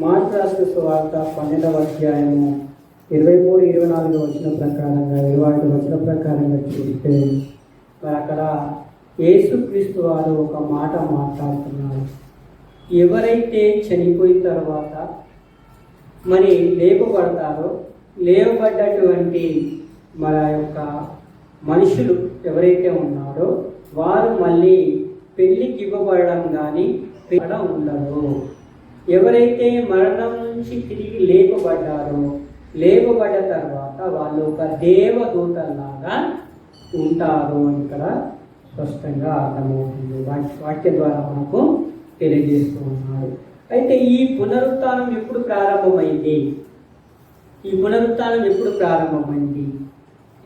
మార్పు రాసిన సువార్త పన్నెండవ అధ్యాయము ఇరవై మూడు ఇరవై నాలుగు వచ్చిన ప్రకారంగా ఇరవై ఐదు వచ్చిన ప్రకారంగా చూస్తే మరి అక్కడ యేసుక్రీస్తు వారు ఒక మాట మాట్లాడుతున్నారు. ఎవరైతే చనిపోయిన తర్వాత మరి లేపబడతారో లేవబడ్డటువంటి మన యొక్క మనుషులు ఎవరైతే ఉన్నారో వారు మళ్ళీ పెళ్ళికి ఇవ్వబడడం కానీ ఉండదు. ఎవరైతే మరణం నుంచి తిరిగి లేపబడ్డారో లేపబడ్డ తర్వాత వాళ్ళు ఒక దేవదూతలాగా ఉంటారు అని ఇక్కడ స్పష్టంగా అర్థమవుతుంది. వాక్య ద్వారా మనకు తెలియజేస్తూ ఉన్నారు. అయితే ఈ పునరుత్థానం ఎప్పుడు ప్రారంభమైంది? ఈ పునరుత్నం ఎప్పుడు ప్రారంభమైంది?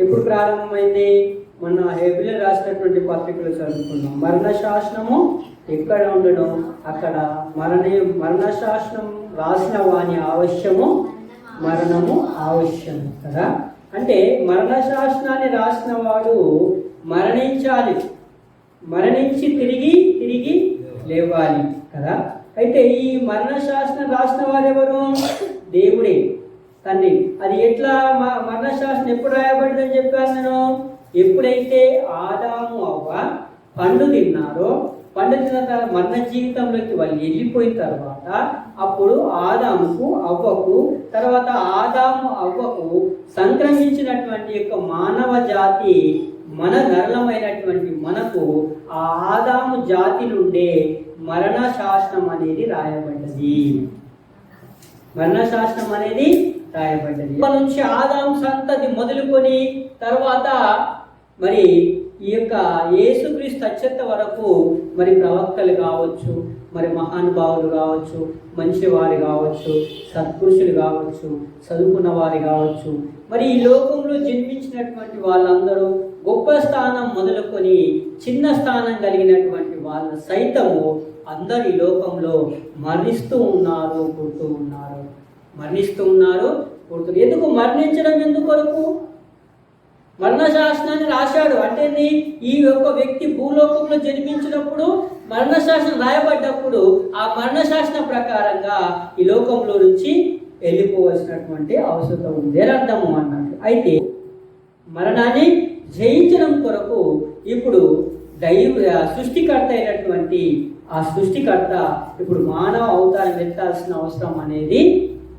ఎప్పుడు ప్రారంభమైంది? మన హెబిల్ రాసినటువంటి పత్రికలు చదువుకున్నాం. మరణ శాసనము ఎక్కడ ఉండడం? అక్కడ మరణ మరణ శాసనం రాసిన వాని ఆవశ్యము మరణము ఆవశ్యం కదా? అంటే మరణ శాసనాన్ని రాసిన వాడు మరణించాలి. మరణించి తిరిగి తిరిగి లేవాలి కదా? అయితే ఈ మరణ శాసనం రాసిన వారు ఎవరు దేవుడే. తండ్రి అది ఎట్లా? మ- మరణ శాసనం ఎప్పుడు రాయబడిందని చెప్పాను నేను? ఎప్పుడైతే ఆదాము అవ్వ పండు తిన్నారో పండు తిన్న తర్వాత మరణ జీవితంలోకి వాళ్ళు వెళ్ళిపోయిన తర్వాత అప్పుడు ఆదాముకు అవ్వకు తర్వాత ఆదాము అవ్వకు సంక్రమించినటువంటి యొక్క మానవ జాతి మన నరళమైనటువంటి మనకు ఆ ఆదాము జాతి నుండే మరణ శాసనం అనేది రాయబడ్డది. మరణ శాసనం అనేది రాయబడ్డది. ఇప్పటి నుంచి ఆదాము సంతతి మొదలుకొని తర్వాత మరి ఈ యొక్క యేసుక్రీస్తు అత్యంత వరకు మరి ప్రవక్తలు కావచ్చు మరి మహానుభావులు కావచ్చు మంచివారు కావచ్చు సత్పురుషులు కావచ్చు చదువుకున్న వారు కావచ్చు మరి ఈ లోకంలో జన్మించినటువంటి వాళ్ళందరూ గొప్ప స్థానం మొదలుకొని చిన్న స్థానం కలిగినటువంటి వాళ్ళు సైతము అందరు ఈ లోకంలో మరణిస్తూ ఉన్నారు పుడుతూ ఉన్నారు. మరణిస్తూ ఉన్నారు పుడుతూ ఎందుకు? మరణించడం ఎందుకొరకు? మరణ శాసనాన్ని రాశాడు. అంటే ఈ యొక్క వ్యక్తి భూలోకంలో జన్మించినప్పుడు మరణ శాసనం రాయబడ్డప్పుడు ఆ మరణశాసన ప్రకారంగా ఈ లోకంలో నుంచి వెళ్ళిపోవలసినటువంటి అవసరం ఉంది అని అర్థము అన్నట్టు అయితే మరణాన్ని జయించడం కొరకు ఇప్పుడు దైవ సృష్టికర్త అయినటువంటి ఆ సృష్టికర్త ఇప్పుడు మానవ అవతారం ఎత్తాల్సిన అవసరం అనేది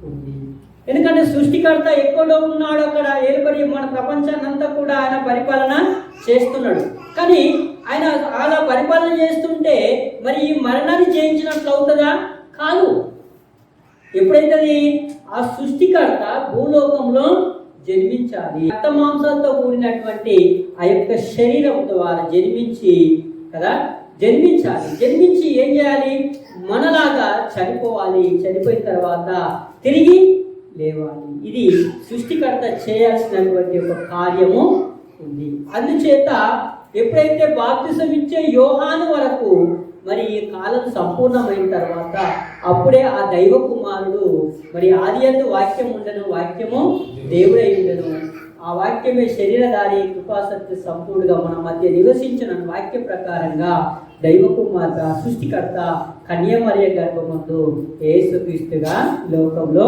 ఉంది. ఎందుకంటే సృష్టికర్త ఎక్కడో ఉన్నాడు అక్కడ ఏర్పడి మన ప్రపంచాన్ని అంతా కూడా ఆయన పరిపాలన చేస్తున్నాడు. కానీ ఆయన అలా పరిపాలన చేస్తుంటే మరి ఈ మరణాన్ని జయించినట్లు అవుతుందా? కాదు. ఎప్పుడైతుంది? ఆ సృష్టికర్త భూలోకంలో జన్మించాలి. రక్త మాంసాలతో కూడినటువంటి ఆ యొక్క శరీరం ద్వారా జన్మించి కదా జన్మించాలి. జన్మించి ఏం చేయాలి? మనలాగా చనిపోవాలి. చనిపోయిన తర్వాత తిరిగి లేవాలి ఇది సృష్టికర్త చేయాల్సినటువంటి ఒక కార్యము ఉంది. అందుచేత ఎప్పుడైతే బాప్తిసం ఇచ్చే యోహాను వరకు మరి ఈ కాలం సంపూర్ణమైన తర్వాత అప్పుడే ఆ దైవ కుమారుడు మరి ఆది అందు వాక్యం ఉండను వాక్యము దేవుడై ఉండను. ఆ వాక్యమే శరీరధారి కృపాసక్తి సంపూర్ణగా మన మధ్య నివసించిన వాక్య ప్రకారంగా దైవ కుమార్త సృష్టికర్త కన్యమర్య గర్భమందు ఏసుక్రీస్తుగా లోకంలో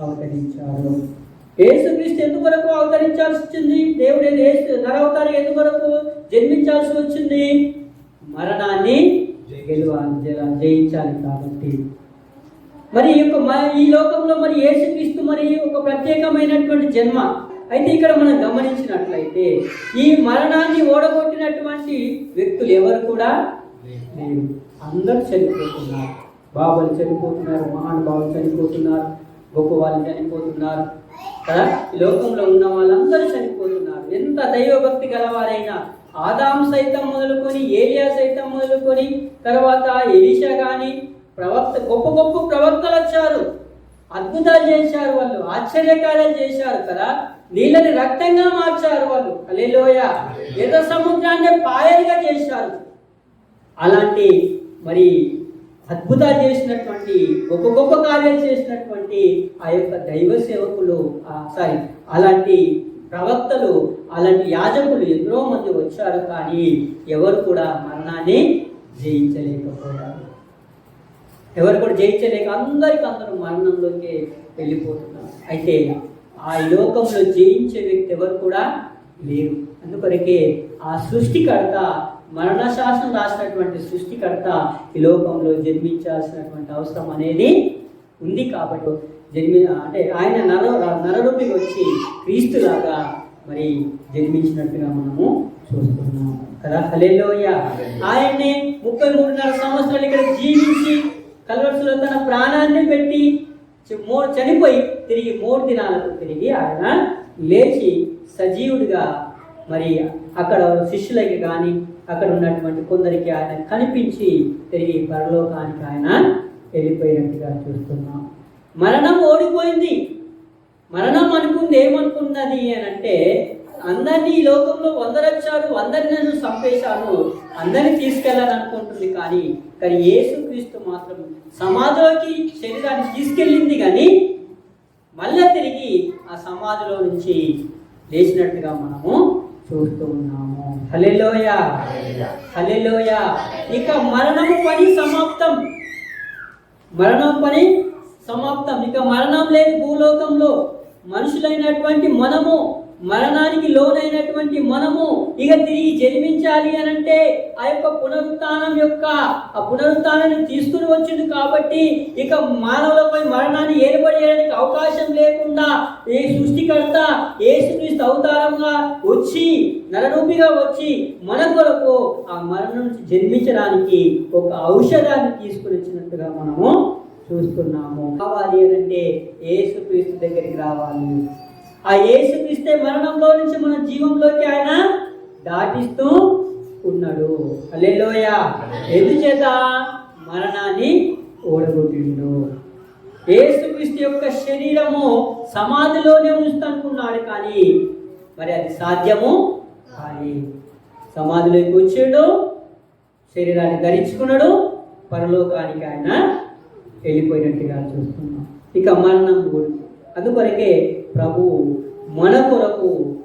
అవతరించారు యేసుక్రీస్తు ఎందుకొరకు అవతరించాల్సి వచ్చింది దేవుడు యేసు నరవతారం ఎందుకొరకు జన్మించాల్సి వచ్చింది? మరణాన్ని జయించాలి కాబట్టి. మరి ఈ యొక్క మ- ఈ లోకంలో మరి యేసుక్రీస్తు మరి ఒక ప్రత్యేకమైనటువంటి జన్మ. అయితే ఇక్కడ మనం గమనించినట్లయితే ఈ మరణాన్ని ఓడగొట్టినటువంటి వ్యక్తులు ఎవరు కూడా లేరు. అందరూ చనిపోతున్నారు. బాబులు చనిపోతున్నారు మహానుభావులు చనిపోతున్నారు. గొప్ప వాళ్ళు చనిపోతున్నారు. కదా? ఈ లోకంలో ఉన్న వాళ్ళందరూ చనిపోతున్నారు. ఎంత దైవభక్తి గలవారైనా ఆదాం సైతం మొదలుకొని ఏలియా సైతం మొదలుకొని తర్వాత ఎలీషా కానీ ప్రవక్త గొప్ప గొప్ప ప్రవక్తలు వచ్చారు. అద్భుతాలు చేశారు వాళ్ళు ఆశ్చర్యకార్యాలు చేశారు కదా? నీళ్ళని రక్తంగా మార్చారు వాళ్ళు. అలెలోయ ఎర్ర సముద్రాన్ని పాయలుగా చేశారు. అలాంటి మరి అద్భుతాలు చేసినటువంటి గొప్ప గొప్ప కార్యాలు చేసినటువంటి ఆ యొక్క దైవ సేవకులు సారీ అలాంటి ప్రవక్తలు అలాంటి యాజకులు ఎంతో మంది వచ్చారు కానీ ఎవరు కూడా మరణాన్ని జయించలేకపోయారు. ఎవరు కూడా జయించలేక అందరికి అందరూ మరణంలోకి వెళ్ళిపోతున్నారు. అయితే ఆ లోకంలో జయించే వ్యక్తి ఎవరు కూడా లేరు. అందుకొరకే ఆ సృష్టికర్త మరణ శాసనం రాసినటువంటి సృష్టికర్త ఈ లోకంలో జన్మించాల్సినటువంటి అవసరం అనేది ఉంది కాబట్టి జన్మి అంటే ఆయన నర నరరూపికి వచ్చి క్రీస్తులాగా మరి జన్మించినట్టుగా మనము చూస్తున్నాము కదా? హల్లెలూయ. ఆయన్ని ముప్పై మూడున్నర సంవత్సరాలు ఇక్కడ జీవించి కల్వర్సులో తన ప్రాణాన్ని పెట్టి మూ చనిపోయి తిరిగి మూడు దినాలకు తిరిగి ఆయన లేచి సజీవుడిగా మరి అక్కడ శిష్యులకి కానీ అక్కడ ఉన్నటువంటి కొందరికి ఆయన కనిపించి తిరిగి పరలోకానికి ఆయన వెళ్ళిపోయినట్టుగా చూస్తున్నాం. మరణం ఓడిపోయింది. మరణం అనుకుంది ఏమనుకున్నది అని అంటే అందరినీ ఈ లోకంలో వందరొచ్చాడు అందరిని నన్ను చంపేశాను అందరిని తీసుకెళ్ళాలని అనుకుంటుంది కానీ కానీ యేసుక్రీస్తు మాత్రం సమాధిలోకి శరీరాన్ని తీసుకెళ్ళింది కానీ మళ్ళా తిరిగి ఆ సమాధిలో నుంచి లేచినట్టుగా మనము చూస్తూ ఉన్నాము హలెలోయ హలెలోయ ఇక మరణము పని సమాప్తం. మరణం పని సమాప్తం. ఇక మరణం లేదు భూలోకంలో మనుషులైనటువంటి మనము మరణానికి లోనైనటువంటి మనము ఇక తిరిగి జన్మించాలి అని అంటే ఆ యొక్క పునరుత్నం యొక్క ఆ పునరుత్నాన్ని తీసుకుని వచ్చింది కాబట్టి ఇక మానవులపై మరణాన్ని ఏర్పడేయడానికి అవకాశం లేకుండా ఏ సృష్టికర్త ఏసుక్రీస్తు అవతారంగా వచ్చి నరరూపిగా వచ్చి మన కొరకు ఆ మరణం నుంచి జన్మించడానికి ఒక ఔషధాన్ని తీసుకుని వచ్చినట్టుగా మనము చూస్తున్నాము. కావాలి అని అంటే ఏసుక్రీస్తు దగ్గరికి రావాలి. ఆ యేసుక్రీస్తే మరణంలో నుంచి మన జీవంలోకి ఆయన దాటిస్తూ ఉన్నాడు. అల్లెలోయ ఎందుచేత? మరణాన్ని ఓడగొట్టిండు. యేసుక్రీస్తు యొక్క శరీరము సమాధిలోనే ఉంచుతనుకున్నాడు కానీ మరి అది సాధ్యము కానీ. సమాధిలోకి వచ్చాడు శరీరాన్ని ధరించుకున్నాడు పరలోకానికి ఆయన వెళ్ళిపోయినట్టుగా చూస్తున్నాం. ఇక మరణం కూడా అందుకొరకే ప్రభు మన కొరకు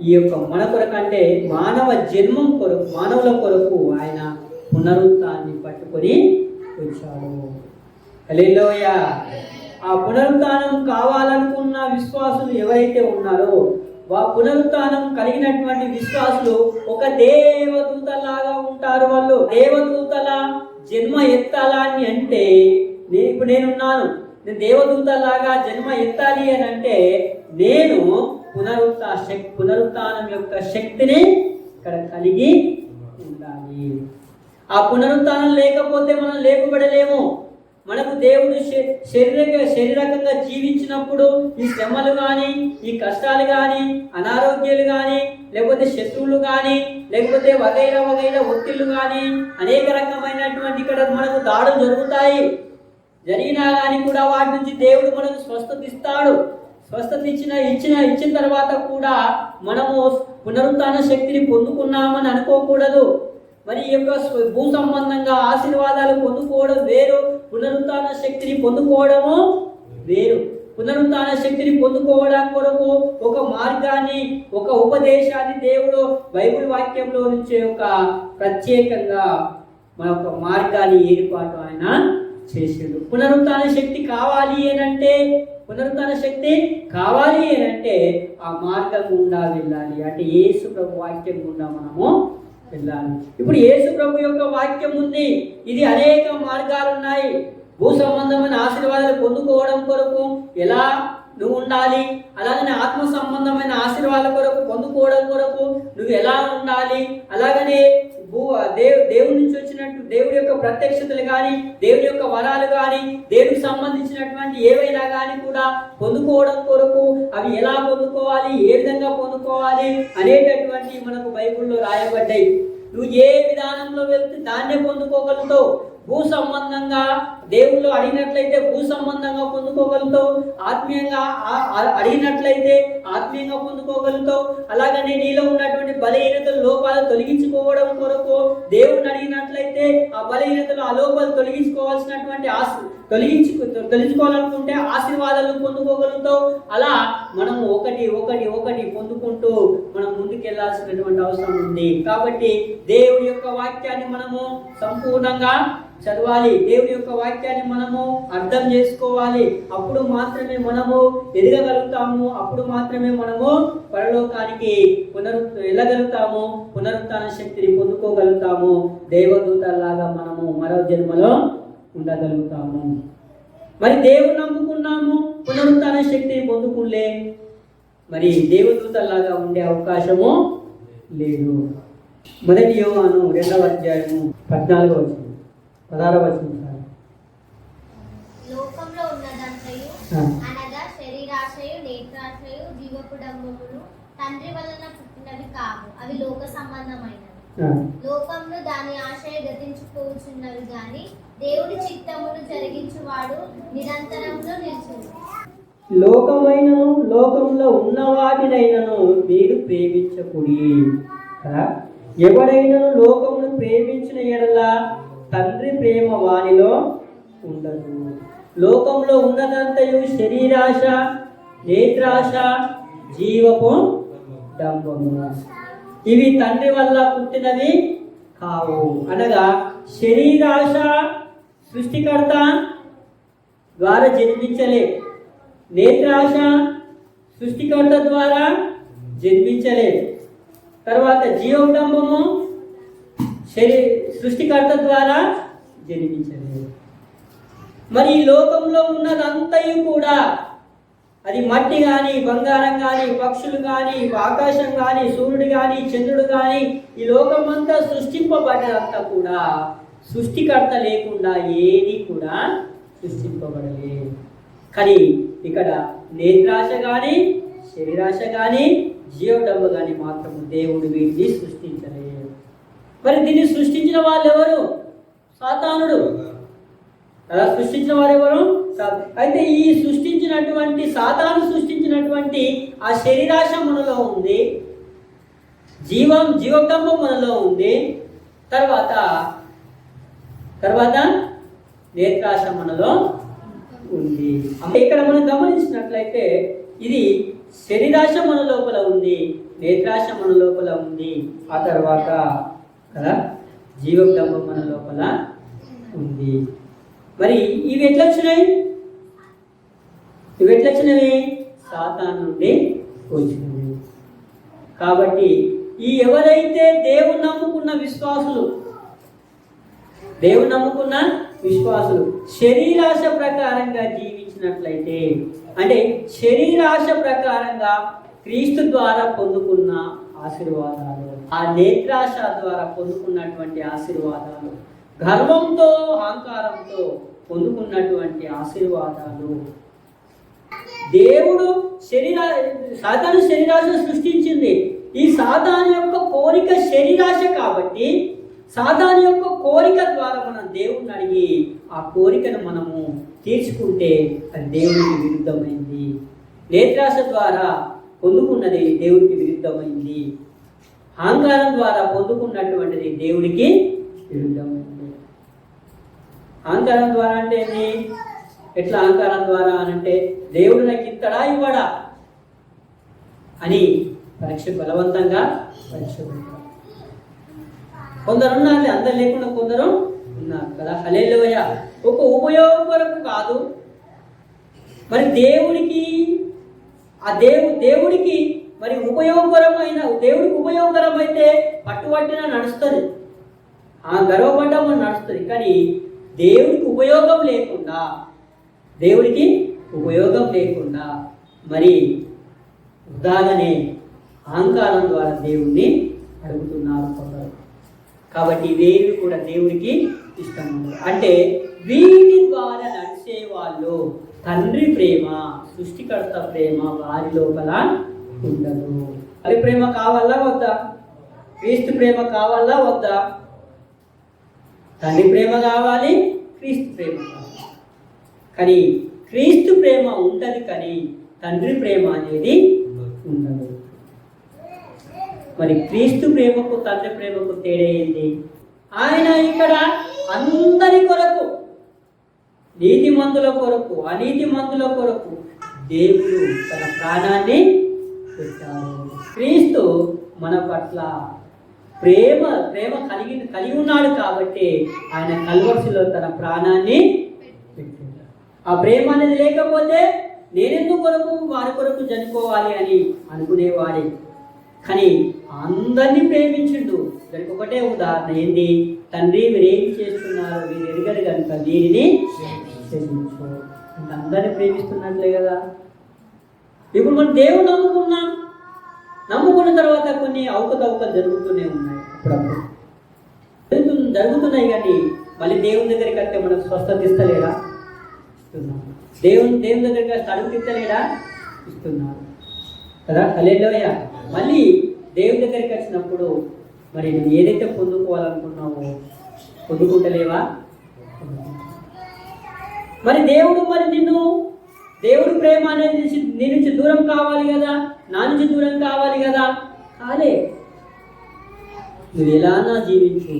ఈ యొక్క మన కొరకు అంటే మానవ జన్మం కొరకు మానవుల కొరకు ఆయన పునరుత్థాన్ని పట్టుకొని వచ్చాడు. హల్లెలూయ. ఆ పునరుత్నం కావాలనుకున్న విశ్వాసులు ఎవరైతే ఉన్నారో వా పునరుత్నం కలిగినటువంటి విశ్వాసులు ఒక దేవదూతలాగా ఉంటారు వాళ్ళు. దేవదూతల జన్మ ఎత్తాలా అని అంటే నేను ఇప్పుడు నేనున్నాను. దేవదూతలాగా జన్మ ఎత్తాలి అని అంటే నేను పునరుత్న శక్తి పునరుత్నం యొక్క శక్తిని ఇక్కడ కలిగి ఉండాలి. ఆ పునరుత్నం లేకపోతే మనం లేపబడలేము. మనకు దేవుడు శ- శరీరక శరీరకంగా జీవించినప్పుడు ఈ శ్రమలు కానీ ఈ కష్టాలు కానీ అనారోగ్యాలు కానీ లేకపోతే శత్రువులు కానీ లేకపోతే వగైరా వగైరా ఒత్తిళ్ళు కానీ అనేక రకమైనటువంటి ఇక్కడ మనకు దాడులు జరుగుతాయి. జరిగినా కానీ కూడా వాటి నుంచి దేవుడు మనకు స్వస్థత ఇస్తాడు. స్వస్థత ఇచ్చిన ఇచ్చిన ఇచ్చిన తర్వాత కూడా మనము పునరుత్న శక్తిని పొందుకున్నామని అనుకోకూడదు. మరి ఈ యొక్క భూ సంబంధంగా ఆశీర్వాదాలు పొందుకోవడం వేరు పునరుత్న శక్తిని పొందుకోవడము వేరు. పునరుత్న శక్తిని పొందుకోవడం కొరకు ఒక మార్గాన్ని ఒక ఉపదేశాన్ని దేవుడు బైబిల్ వాక్యంలో నుంచి ఒక ప్రత్యేకంగా మన యొక్క మార్గాన్ని ఏర్పాటు ఆయన చేసేది పునరుత్న శక్తి కావాలి ఏనంటే పునరుత్న శక్తి కావాలి అనంటే ఆ మార్గం గుండా వెళ్ళాలి. అంటే యేసు ప్రభు వాక్యం గుండా మనము వెళ్ళాలి. ఇప్పుడు యేసు ప్రభు యొక్క వాక్యం ఉంది. ఇది అనేక మార్గాలు ఉన్నాయి. భూ సంబంధమైన ఆశీర్వాదాలు పొందుకోవడం కొరకు ఎలా నువ్వు ఉండాలి? అలాగనే ఆత్మ సంబంధమైన ఆశీర్వాదాల కొరకు పొందుకోవడం కొరకు నువ్వు ఎలా ఉండాలి? అలాగనే భూ దేవు దేవుడి నుంచి వచ్చినట్టు దేవుడి యొక్క ప్రత్యక్షతలు కానీ దేవుడి యొక్క వరాలు కానీ దేవుడికి సంబంధించినటువంటి ఏవైనా కానీ కూడా పొందుకోవడం కొరకు అవి ఎలా పొందుకోవాలి ఏ విధంగా పొందుకోవాలి అనేటటువంటి మనకు బైబిల్లో రాయబడ్డాయి. నువ్వు ఏ విధానంలో వెళ్తే దాన్నే పొందుకోగలుగుతావు. భూ సంబంధంగా దేవుళ్ళు అడిగినట్లయితే భూ సంబంధంగా పొందుకోగలుగుతావు. ఆత్మీయంగా అడిగినట్లయితే ఆత్మీయంగా పొందుకోగలుగుతావు. అలాగనే నీలో ఉన్నటువంటి బలహీనతలు లోపాలు తొలగించుకోవడం కొరకు దేవుని అడిగినట్లయితే ఆ బలహీనతలు ఆ లోపాలు తొలగించుకోవాల్సినటువంటి ఆశ తొలగించు తొలగించుకోవాలనుకుంటే ఆశీర్వాదాలు పొందుకోగలుగుతావు. అలా మనము ఒకటి ఒకటి ఒకటి పొందుకుంటూ మనం ముందుకెళ్ళాల్సినటువంటి అవసరం ఉంది. కాబట్టి దేవుడి యొక్క వాక్యాన్ని మనము సంపూర్ణంగా చదవాలి. దేవుని యొక్క వాక్యాన్ని మనము అర్థం చేసుకోవాలి. అప్పుడు మాత్రమే మనము ఎదగగలుగుతాము. అప్పుడు మాత్రమే మనము పరలోకానికి పునరు వెళ్ళగలుగుతాము. పునరుత్న శక్తిని పొందుకోగలుగుతాము. దేవదూతల్లాగా మనము మరో జన్మలో ఉండగలుగుతాము. మరి దేవుని నమ్ముకున్నాము. పునరుత్న శక్తిని పొందుకులే. మరి దేవదూతల్లాగా ఉండే అవకాశము లేదు. మొదటి యోగాను రెండవ అధ్యాయము పద్నాలుగో వచ్చింది పదహారవ వచ్చింది సార్. లోకంలో ఉన్నదంతయు ఆ. అనగా శరీరాశయు నేత్రాశయు జీవకుడంబములు తండ్రి వలన పుట్టినవి కావు. అవి లోక సంబంధమైనవి. ఆ, లోకంలో దాని ఆశయ గతించిపోవచ్చున్నవి గాని దేవుడి చిత్తమును జరిగించువాడు నిరంతరంలో నిలుచును లోకమైనను లోకంలో ఉన్న వాటినైనను మీరు ప్రేమించకుడి? ఎవడైనను లోకమును ప్రేమించిన ఎడల తండ్రి ప్రేమ వానిలో ఉండదు. లోకంలో ఉన్నదంతయు శరీరాశ నేత్రాశ జీవపు డంబము. ఇవి తండ్రి వల్ల పుట్టినవి కావు. అనగా శరీరాశ సృష్టికర్త ద్వారా జన్మించలే. నేత్రాశ సృష్టికర్త ద్వారా జన్మించలే. తర్వాత జీవోడంబము శరీ సృష్టికర్త ద్వారా జన్మించలేదు. మరి ఈ లోకంలో ఉన్నదంతయు కూడా అది మట్టి కానీ బంగారం కానీ పక్షులు కానీ ఆకాశం కానీ సూర్యుడు కానీ చంద్రుడు కానీ ఈ లోకమంతా సృష్టింపబడినంతా కూడా సృష్టికర్త లేకుండా ఏది కూడా సృష్టింపబడలేదు. కానీ ఇక్కడ నేత్రాశ కానీ శరీరాశ కానీ జీవడమ్మ కానీ మాత్రము దేవుడు వీటిని సృష్టించలేదు. మరి దీన్ని సృష్టించిన వాళ్ళు ఎవరు సాతానుడు. అలా సృష్టించిన వారు ఎవరు అయితే ఈ సృష్టించినటువంటి సాతాను సృష్టించినటువంటి ఆ శరీరాశ మనలో ఉంది జీవం జీవకంబం మనలో ఉంది తర్వాత తర్వాత నేత్రాశ మనలో ఉంది. అంటే ఇక్కడ మనం గమనించినట్లయితే ఇది శరీరాశ మన లోపల ఉంది నేత్రాశ మన లోపల ఉంది. ఆ తర్వాత కదా? జీవకంబం మన లోపల ఉంది. మరి ఇవి ఎట్లా వచ్చినాయి ఇవి ఎట్లా వచ్చినవి సాతాన్ నుండి వచ్చినవి. కాబట్టి ఈ ఎవరైతే దేవుని నమ్ముకున్న విశ్వాసులు దేవుని నమ్ముకున్న విశ్వాసులు శరీరాశ ప్రకారంగా జీవించినట్లయితే అంటే శరీరాశ ప్రకారంగా క్రీస్తు ద్వారా పొందుకున్న ఆశీర్వాదాలు ఆ నేత్రాశ ద్వారా పొందుకున్నటువంటి ఆశీర్వాదాలు గర్వంతో అహంకారంతో పొందుకున్నటువంటి ఆశీర్వాదాలు. దేవుడు శరీర సాతాను శరీరాశ సృష్టించింది. ఈ సాతాను యొక్క కోరిక శరీరాశ కాబట్టి సాతాను యొక్క కోరిక ద్వారా మనం దేవుణ్ణి అడిగి ఆ కోరికను మనము తీర్చుకుంటే అది దేవునికి విరుద్ధమైంది. నేత్రాశ ద్వారా పొందుకున్నది దేవుడికి విరుద్ధమైంది. అహంకారం ద్వారా పొందుకున్నటువంటిది దేవుడికి విరుద్ధమైంది అహంకారం ద్వారా అంటే ఏంటి ఎట్లా అహంకారం ద్వారా అనంటే దేవుడు నాకు ఇత్తడా ఇవ్వడా అని పరీక్ష బలవంతంగా పరీక్ష కొందరు ఉన్నారు అందరు లేకుండా కొందరు ఉన్నారు కదా. హలేలుయ ఒక ఉపయోగం కొరకు కాదు. మరి దేవుడికి ఆ దేవు దేవుడికి మరి ఉపయోగకరమైన దేవుడికి ఉపయోగకరమైతే పట్టుబట్టిన నడుస్తుంది. ఆ గర్వపడ్డం నడుస్తుంది. కానీ దేవుడికి ఉపయోగం లేకుండా దేవుడికి ఉపయోగం లేకుండా మరి వృధాగానే అహంకారం ద్వారా దేవుణ్ణి అడుగుతున్నారు కొందరు. కాబట్టి ఇవేవి కూడా దేవుడికి ఇష్టం అంటే వీటి ద్వారా నడిచే వాళ్ళు తండ్రి ప్రేమ సృష్టికర్త ప్రేమ వారి లోపల ఉండదు అది ప్రేమ కావాలా వద్దా? క్రీస్తు ప్రేమ కావాలా వద్దా? తండ్రి ప్రేమ కావాలి క్రీస్తు ప్రేమ కావాలి. కానీ క్రీస్తు ప్రేమ ఉంటుంది కానీ తండ్రి ప్రేమ అనేది ఉండదు. మరి క్రీస్తు ప్రేమకు తండ్రి ప్రేమకు తేడా ఏంటి? ఆయన ఇక్కడ అందరి కొరకు నీతి మందుల కొరకు అనీతి మందుల కొరకు దేవుడు తన ప్రాణాన్ని పెట్టారు క్రీస్తు మన పట్ల ప్రేమ ప్రేమ కలిగి కలిగి ఉన్నాడు కాబట్టి ఆయన కల్వర్సిలో తన ప్రాణాన్ని ఆ ప్రేమ అనేది లేకపోతే నేనెందుకు కొరకు వారి కొరకు చనిపోవాలి అని అనుకునేవాడే. కానీ అందరినీ ప్రేమించిండు. దానికి ఒకటే ఉదాహరణ ఏంది? తండ్రి మీరు ఏం చేస్తున్నారు మీరు ఎరగరు కనుక దీనిని అందరినీ ప్రేమిస్తున్నట్లే కదా. ఇప్పుడు మనం దేవుడు నమ్ముకున్నాం నమ్ముకున్న తర్వాత కొన్ని అవకతవకలు జరుగుతూనే ఉన్నాయి. అప్పుడప్పుడు. జరుగుతు- జరుగుతున్నాయి కానీ మళ్ళీ దేవుని దగ్గరికి అంటే మనకు స్వస్థత ఇస్తలేడా? ఇస్తున్నాం దేవుని దేవుని దగ్గరికి అడుగు తిత్తలేడా ఇస్తున్నాడు కదా? హల్లెలూయా. మళ్ళీ దేవుని దగ్గరికి వచ్చినప్పుడు మరి నువ్వు ఏదైతే పొందుకోవాలనుకున్నావో పొందుకుంటలేవా? మరి దేవుడు మరి నిన్ను దేవుడు ప్రేమ అనేది నీ నుంచి దూరం కావాలి కదా? నా నుంచి దూరం కావాలి కదా? కాలే నువ్వు ఎలానా జీవించు?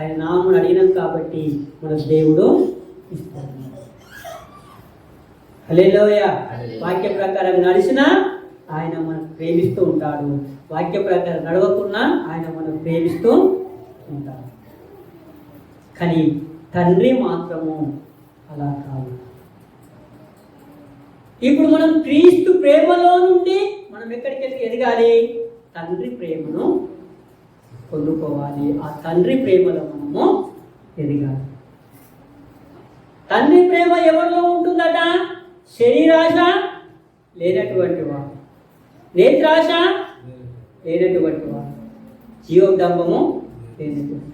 ఆయన నామను అడిగినాం కాబట్టి మనకు దేవుడు ఇస్తాడు. వాక్య ప్రకారం నడిచినా ఆయన మనం ప్రేమిస్తూ ఉంటాడు. వాక్య ప్రకారం నడవకున్నా ఆయన మనం ప్రేమిస్తూ ఉంటాడు. కానీ తండ్రి మాత్రము అలా కాదు. ఇప్పుడు మనం క్రీస్తు ప్రేమలో నుండి మనం ఎక్కడికి వెళ్ళి ఎదగాలి? తండ్రి ప్రేమను పొందుకోవాలి. ఆ తండ్రి ప్రేమలో మనము ఎదగాలి. తండ్రి ప్రేమ ఎవరిలో ఉంటుందట? శరీరాశ లేనటువంటి వాడు నేత్రాశ లేనటువంటి వాడు జీవోద్దంభము లేనటువంటి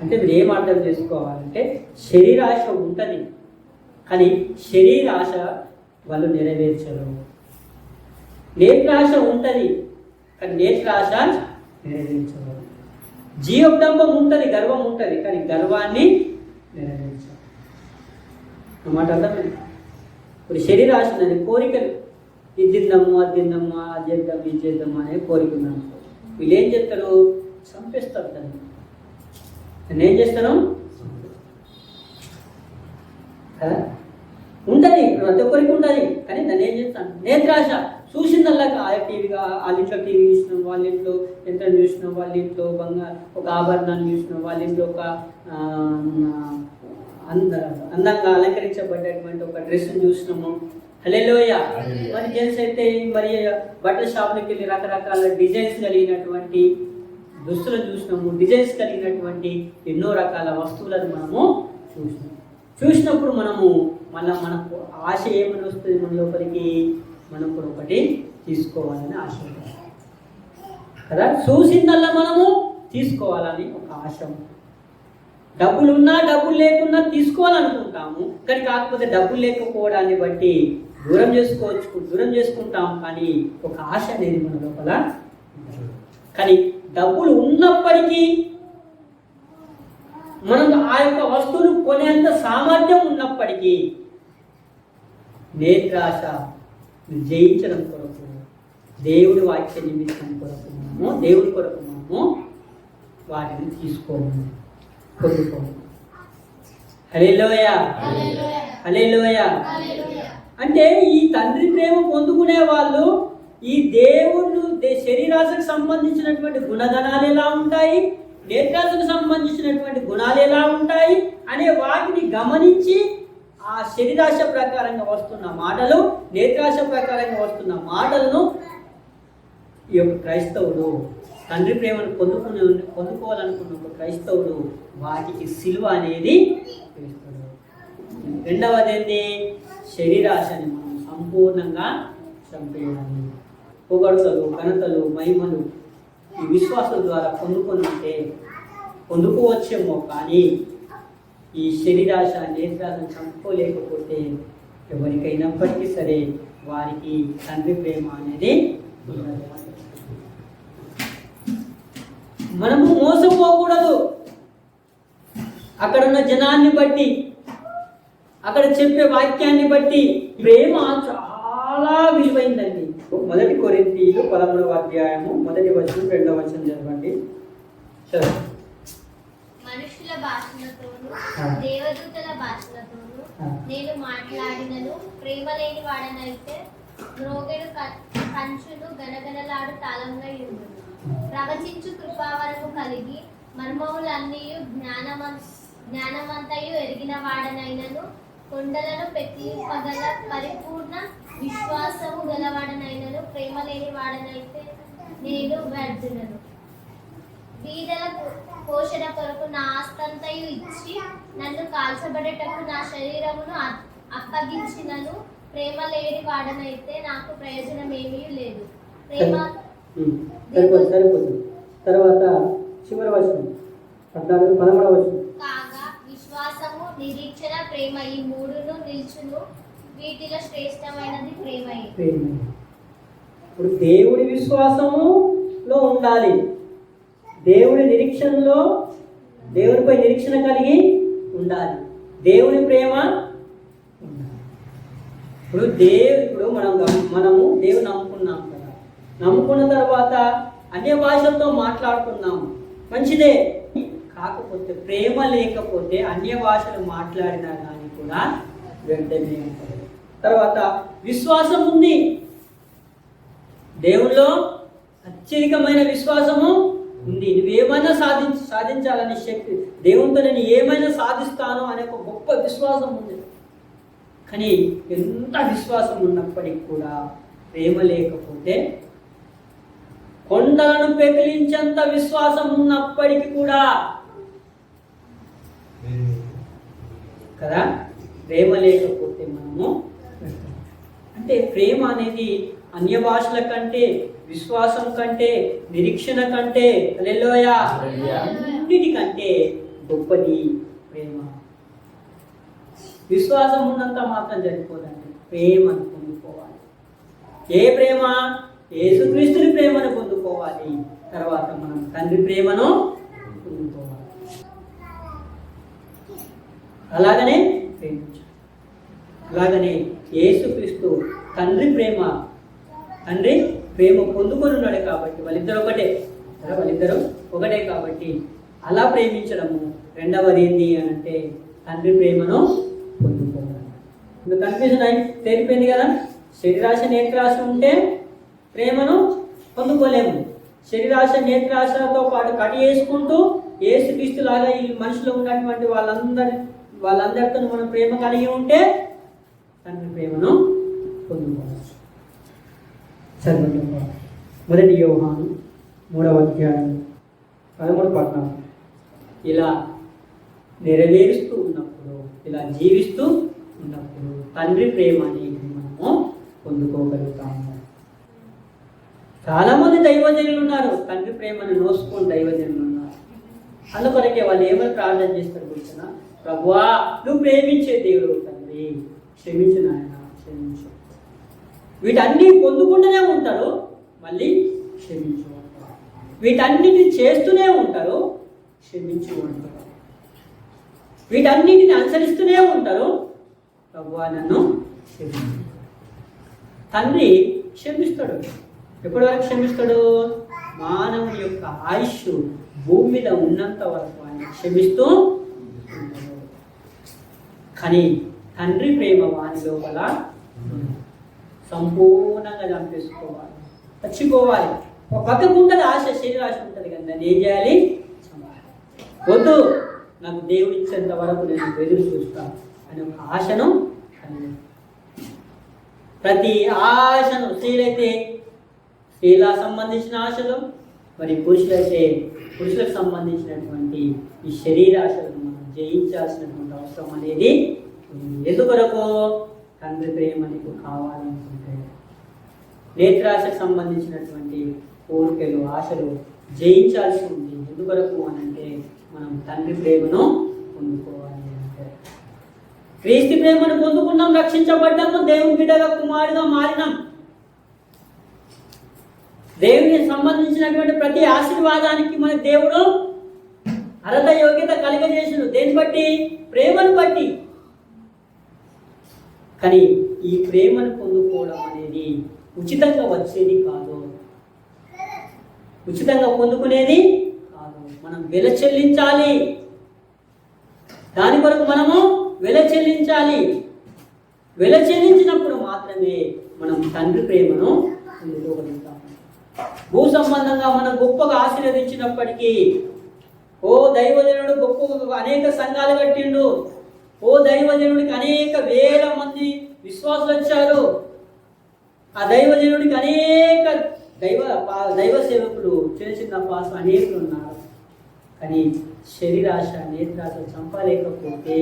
అంటే మీరు ఏం అర్థం చేసుకోవాలంటే శరీరాశ ఉంటుంది. కానీ శరీరాశ వాళ్ళు నెరవేర్చరు. నేత్రాశ ఉంటుంది కానీ నేత్రాశ నెరవేర్చరు. జీవోద్దంభం ఉంటుంది గర్వం ఉంటుంది కానీ గర్వాన్ని నెరవేర్చరు. అన్నమాట అర్థమైంది? ఇప్పుడు శరీరాశ ఉన్నది కోరికలు ఇది తిందాము అది తిందాము అది చేద్దాం ఇది చేద్దాము అనే కోరిక వీళ్ళు ఏం చేస్తారు? చంపేస్తారు దాన్ని. నేను ఏం చేస్తాను కదా ఉంటుంది ప్రతి ఒక్కరికి ఉంటుంది కానీ దాన్ని ఏం చేస్తాను? నేత్రాశ చూసిందల్లా ఆ టీవీగా వాళ్ళ ఇంట్లో టీవీ చూసినాం వాళ్ళ ఇంట్లో యంత్రం చూసినాం వాళ్ళ ఇంట్లో బంగారు ఒక ఆభరణాన్ని చూసినాం వాళ్ళ ఇంట్లో ఒక అంద అందంగా అలంకరించబడ్డటువంటి ఒక డ్రెస్ చూసినాము. హలోయ మరి జెంట్స్ అయితే మరి బట్టల షాప్లోకి వెళ్ళి రకరకాల డిజైన్స్ కలిగినటువంటి దుస్తులను చూసినాము. డిజైన్స్ కలిగినటువంటి ఎన్నో రకాల వస్తువులను మనము చూసినాం చూసినప్పుడు మనము మళ్ళీ మనకు ఆశ ఏమని వస్తుంది మన లోపలికి? మనం కూడా ఒకటి తీసుకోవాలని ఆశ కదా? చూసిందల్లా మనము తీసుకోవాలని ఒక ఆశ. డబ్బులు ఉన్నా డబ్బులు లేకున్నా తీసుకోవాలనుకుంటాము. కానీ కాకపోతే డబ్బులు లేకపోవడాన్ని బట్టి దూరం చేసుకోవచ్చు దూరం చేసుకుంటాం కానీ ఒక ఆశ అనేది మన లోపల కానీ డబ్బులు ఉన్నప్పటికీ మనం ఆ యొక్క వస్తువును కొనేంత సామర్థ్యం ఉన్నప్పటికీ నేత్రాశ జయించడం కొరకు దేవుడి వాక్య నిమిత్తం కొరకు మనము దేవుడి కొరకు మనము వాటిని తీసుకోము పొందుకోము. హలేలోయ హలేలోయ అంటే ఈ తండ్రి ప్రేమ పొందుకునే వాళ్ళు ఈ దేవుడు దే- శరీరాశకు సంబంధించినటువంటి గుణగణాలు ఎలా ఉంటాయి? నేత్రాశకు సంబంధించినటువంటి గుణాలు ఎలా ఉంటాయి? అనే వాటిని గమనించి ఆ శరీరాశ ప్రకారంగా వస్తున్న మాటలు నేత్రాశ ప్రకారంగా వస్తున్న మాటలను ఈ యొక్క క్రైస్తవుడు తండ్రి ప్రేమను పొందుకుని పొందుకోవాలనుకున్న ఒక క్రైస్తవుడు వాటికి సిలువ అనేది వేస్తాడు. రెండవది ఏంటి శరీరాశని మనం సంపూర్ణంగా చంపేయాలి. పొగడతలు ఘనతలు మహిమలు ఈ విశ్వాసం ద్వారా పొందుకొని ఉంటే పొందుకోవచ్చేమో కానీ ఈ శరీరాశ నేత్రాలను చంపుకోలేకపోతే ఎవరికైనప్పటికీ సరే వారికి తండ్రి ప్రేమ అనేది మనము మోసపోకూడదు. అక్కడ ఉన్న జనాన్ని బట్టి అక్కడ చెప్పే వాక్యాన్ని బట్టి ప్రేమ చాలా విలువైందండి. మొదటి కొరింతీలు పదమూడవ అధ్యాయము మొదటి వచనం రెండవ వచనం చదవండి. చదవండి. భాషలతోనూ. దేవదూతల భాషలతోనూ. నేను మాట్లాడినను ప్రేమ లేని వాడనైతే మ్రోగెడు కంచును గనగనలాడు తాళంగా ఉండును ప్రవచించు కృపావరము కలిగి మర్మములన్నీ జ్ఞానమం జ్ఞానమంతయు ఎరిగిన వాడనైనను కొండలను పెకిలింపగల పరిపూర్ణ విశ్వాసము గలవాడనైనను ప్రేమ లేని వాడనైతే నేను వ్యర్థులను బీదల పోషణ కొరకు నా ఆస్తంతయు ఇచ్చి నన్ను కాల్చబడేటప్పుడు నా శరీరమును అప్పగించినను. ప్రేమ లేని వాడనైతే నాకు ప్రయోజనం ఏమీ లేదు. ప్రేమ సరిపోతుంది తర్వాత చివరి వచనం. పద్నాలుగు పదమూడవ వచనం. కాగా విశ్వాసము నిరీక్షణ ప్రేమ ఈ మూడును నిల్చును. వీటిలో శ్రేష్టమైనది ప్రేమ. ఇప్పుడు దేవుడి విశ్వాసములో ఉండాలి. దేవుడి నిరీక్షణలో దేవుడిపై నిరీక్షణ కలిగి ఉండాలి. దేవుడి ప్రేమ ఉండాలి. ఇప్పుడు దేవు ఇప్పుడు మనం మనము దేవుని నమ్ముకున్నాం కదా. నమ్ముకున్న తర్వాత అన్య భాషలతో మాట్లాడుకున్నాము మంచిదే. కాకపోతే ప్రేమ లేకపోతే అన్య భాషలు మాట్లాడినా కానీ కూడా వెంటనే తర్వాత విశ్వాసం ఉంది. దేవుల్లో అత్యధికమైన విశ్వాసము ఉంది. నువ్వేమైనా సాధించి సాధించాలనే శక్తి దేవునితో నేను ఏమైనా సాధిస్తాను అనే ఒక గొప్ప విశ్వాసం ఉంది. కానీ ఎంత విశ్వాసం ఉన్నప్పటికీ కూడా ప్రేమ లేకపోతే కొండలను పెకిలించేంత విశ్వాసం ఉన్నప్పటికీ కూడా కదా ప్రేమ లేకపోతే మనము అంటే ప్రేమ అనేది అన్య భాషల కంటే విశ్వాసం కంటే నిరీక్షణ కంటే అన్నిటికంటే గొప్పది ప్రేమ. విశ్వాసం ఉన్నంత మాత్రం సరిపోదండి ప్రేమను పొందుకోవాలి. ఏ ప్రేమ? యేసుక్రీస్తుని ప్రేమను పొందుకోవాలి. తర్వాత మనం తండ్రి ప్రేమను పొందుకోవాలి. అలాగనే ప్రేమించాలి. అలాగనే యేసుక్రీస్తు తండ్రి ప్రేమ తండ్రి ప్రేమ పొందుకొని ఉన్నాడు కాబట్టి వాళ్ళిద్దరు ఒకటే. కదా, ఒకటే కాబట్టి అలా ప్రేమించడము. రెండవది ఏంటి అని అంటే తండ్రి ప్రేమను పొందుకోవాలి ఇప్పుడు కన్ఫ్యూజన్ అయి తేలిపోయింది కదా? శరీరాశ నేత్రాశ ఉంటే ప్రేమను పొందుకోలేము. శరీరాశ నేత్రాశతో పాటు కట్ చేసుకుంటూ ఏ లాగా ఈ మనుషులు ఉన్నటువంటి వాళ్ళందరి వాళ్ళందరితో మనం ప్రేమ కలిగి ఉంటే తండ్రి ప్రేమను పొందుకోవచ్చు. చదువుకుందాం మొదటి యోహాను మూడవ అధ్యాయం పదమూడు పట్నం. ఇలా నెరవేరుస్తూ ఉన్నప్పుడు ఇలా జీవిస్తూ ఉన్నప్పుడు తండ్రి ప్రేమ అనేది మనము పొందుకోగలుగుతాము. చాలామంది దైవజనులు ఉన్నారు. తండ్రి ప్రేమను నోసుకొని దైవజనులు ఉన్నారు. అందుకొరకే వాళ్ళు ఏమైనా ప్రార్థన చేస్తారు కూర్చున్నా ప్రభువా నువ్వు ప్రేమించే దేవుడు తండ్రి. క్షమించిన ఆయన క్షమించు. వీటన్నీ పొందుకుంటూనే ఉంటారు మళ్ళీ క్షమించు వీటన్నిటిని చేస్తూనే ఉంటారు క్షమించు ఉంటారు వీటన్నిటిని అనుసరిస్తూనే ఉంటారు ప్రభువా నన్ను క్షమించు తండ్రి క్షమిస్తాడు. ఎప్పటి వరకు క్షమిస్తాడు? మానవుని యొక్క ఆయుష్ భూమి మీద ఉన్నంత వరకు ఆయన క్షమిస్తూ కానీ తండ్రి ప్రేమ వాని లోపల సంపూర్ణంగా చంపేసుకోవాలి. చచ్చిపోవాలి. ఒక పక్కకు ఉంటుంది ఆశ శరీరాశ ఉంటుంది కదా దాన్ని ఏం చేయాలి? వద్దు. నాకు దేవుడు ఇచ్చేంత వరకు నేను ఎదురు చూస్తాను అనే ఒక ఆశను ప్రతి ఆశను స్త్రీలైతే స్త్రీల సంబంధించిన ఆశలు మరి పురుషులైతే పురుషులకు సంబంధించినటువంటి ఈ శరీరాశలను మనం జయించాల్సినటువంటి అవసరం అనేది ఎందుకొరకు? తండ్రి ప్రేమ నీకు కావాలనుకుంటే నేత్రాశకు సంబంధించినటువంటి కోరికలు ఆశలు జయించాల్సి ఉంది. ఎందువరకు అని అంటే మనం తండ్రి ప్రేమను పొందుకోవాలి అంటే. క్రీస్తు ప్రేమను పొందుకున్నాం రక్షించబడ్డాము దేవుని బిడ్డగా కుమారుగా మారినాం. దేవునికి సంబంధించినటువంటి ప్రతి ఆశీర్వాదానికి మన దేవుడు అర్హత యోగ్యత కలిగజేసిన దేని బట్టి? ప్రేమను బట్టి. కానీ ఈ ప్రేమను పొందుకోవడం అనేది ఉచితంగా వచ్చేది కాదు. ఉచితంగా పొందుకునేది కాదు. మనం వెల చెల్లించాలి. దాని కొరకు మనము వెల చెల్లించాలి. వెల చెల్లించినప్పుడు మాత్రమే మనం తండ్రి ప్రేమను పొందుకోగలుగుతాం భూ సంబంధంగా మనం గొప్పగా ఆశీర్వదించినప్పటికీ ఓ దైవజనుడు గొప్ప అనేక సంఘాలు కట్టిండు. ఓ దైవజనుడికి అనేక వేల మంది విశ్వాసులు వచ్చారు ఆ దైవజనుడికి అనేక దైవ పా- దైవ సేవకులు చిన్న చిన్న పాస్ అనేకులు ఉన్నారు కానీ శరీరాశ నేత్రాశ చంపలేకపోతే